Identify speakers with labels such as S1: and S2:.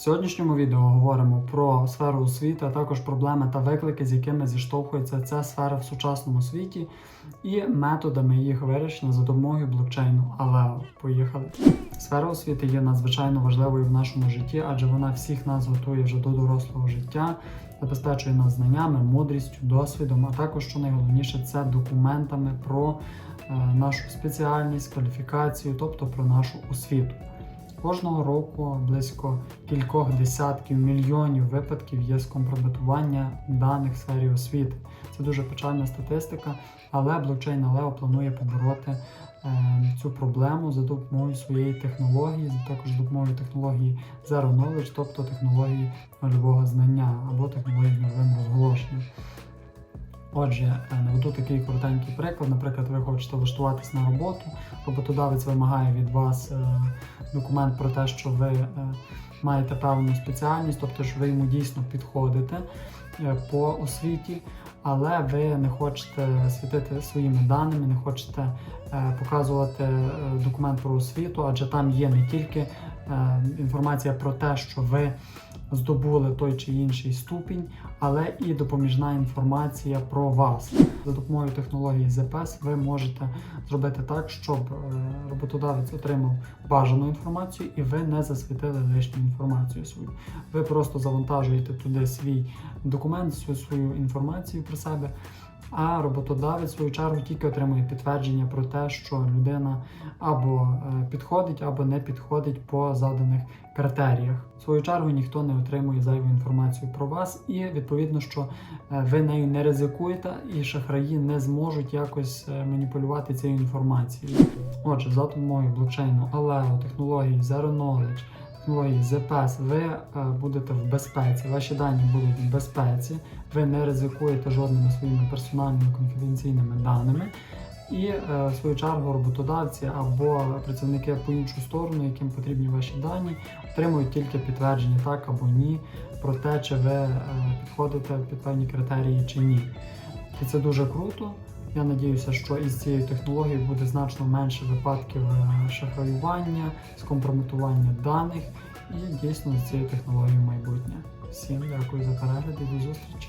S1: сьогоднішньому відео говоримо про сферу освіти, а також проблеми та виклики, з якими зіштовхується ця сфера в сучасному світі, і методами їх вирішення за допомогою блокчейну. Але поїхали. Сфера освіти є надзвичайно важливою в нашому житті, адже вона всіх нас готує вже до дорослого життя, забезпечує нас знаннями, мудрістю, досвідом, а також, що найголовніше, це документами про е, нашу спеціальність, кваліфікацію, тобто про нашу освіту. Кожного року близько кількох десятків мільйонів випадків є скомпрометування даних в сфері освіти. Це дуже печальна статистика, але блокчейн Алео планує побороти е, цю проблему за допомогою своєї технології, також допомогою технології Zero Knowledge, тобто технології нульового знання або технології. Отже, е, наведу такий коротенький приклад. Наприклад, ви хочете влаштуватись на роботу, роботодавець вимагає від вас е, документ про те, що ви е, маєте певну спеціальність, тобто що ви йому дійсно підходите по освіті, але ви не хочете світити своїми даними, не хочете показувати документ про освіту, адже там є не тільки інформація про те, що ви здобули той чи інший ступінь, але і допоміжна інформація про вас. За допомогою технології ZPS ви можете зробити так, щоб е, роботодавець отримав бажану інформацію і ви не засвітили лишню інформацію свою. Ви просто завантажуєте туди свій документ, всю свою інформацію про себе. А роботодавець в свою чергу тільки отримує підтвердження про те, що людина або е, підходить, або не підходить по заданих критеріях. В свою чергу ніхто не отримує зайву інформацію про вас, і відповідно, що е, ви нею не ризикуєте, і шахраї не зможуть якось е, маніпулювати цією інформацією. Отже, за допомогою блокчейну, Aleo, технології Zero Knowledge, технології ZPS, ви е, будете в безпеці, ваші дані будуть в безпеці, ви не ризикуєте жодними своїми персональними конфіденційними даними. І е, в свою чергу роботодавці або працівники по іншу сторону, яким потрібні ваші дані, отримують тільки підтвердження так або ні про те, чи ви е, підходите під певні критерії чи ні. І це дуже круто. Я надіюся, що із цією технологією буде значно менше випадків е, шахраювання, скомпрометування даних і дійсно з цією технологією майбутнє. Всім дякую за перегляд і до зустрічі!